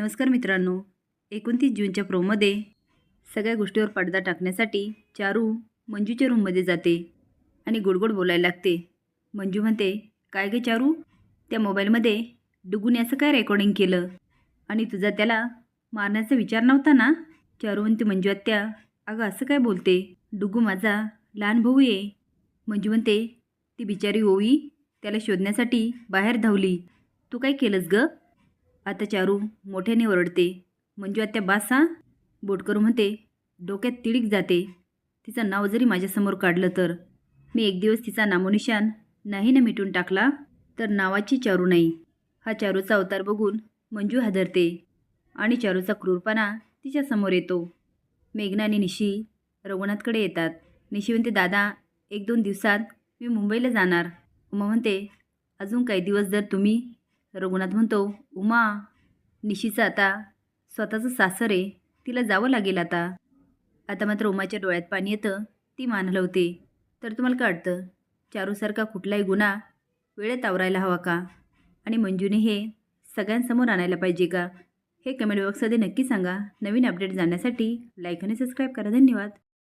नमस्कार मित्रांनो. एकोणतीस जूनच्या प्रोमध्ये सगळ्या गोष्टीवर पडदा टाकण्यासाठी चारू मंजूच्या रूममध्ये जाते आणि गोडगोड बोलायला लागते. मंजू म्हणते काय गे चारू? त्या मोबाईलमध्ये डुगूने असं काय रेकॉर्डिंग केलं? आणि तुझा त्याला मारण्याचा विचार नव्हता ना? चारू म्हणते मंजू आत्या अगं असं काय बोलते? डुगू माझा लहान भाऊ आहे. मंजू म्हणते ती बिचारी ओवी त्याला शोधण्यासाठी बाहेर धावली. तू काय केलंस गं? आता चारू मोठ्याने ओरडते. मंजू आत्या बासा हा. म्हणते डोक्यात तिडीक जाते. तिचं नाव जरी माझ्यासमोर काढलं तर. मी एक दिवस तिचा नामोनिशान नाही ना मिटून टाकला तर नावाची चारू नाही. हा चारूचा अवतार बघून मंजू हादरते आणि चारूचा क्रूरपणा तिच्यासमोर येतो. मेघना आणि निशी रघुनाथकडे येतात. निशी म्हणते दादा एक दोन दिवसात मी मुंबईला जाणार. उमा म्हणते अजून काही दिवस जर तुम्ही रघुनाथ म्हणतो उमा निशीचं आता स्वतःचं सासर आहे तिला जावं लागेल आता. आता मात्र उमाच्या डोळ्यात पाणी येतं ती मान हलवते तर तुम्हाला काय वाटतं? चारूसारखा कुठलाही गुन्हा वेळेत आवरायला हवा का? आणि मंजूने हे सगळ्यांसमोर आणायला पाहिजे का? हे कमेंट बॉक्समध्ये नक्की सांगा. नवीन अपडेट जाण्यासाठी लाईक आणि सबस्क्राईब करा. धन्यवाद.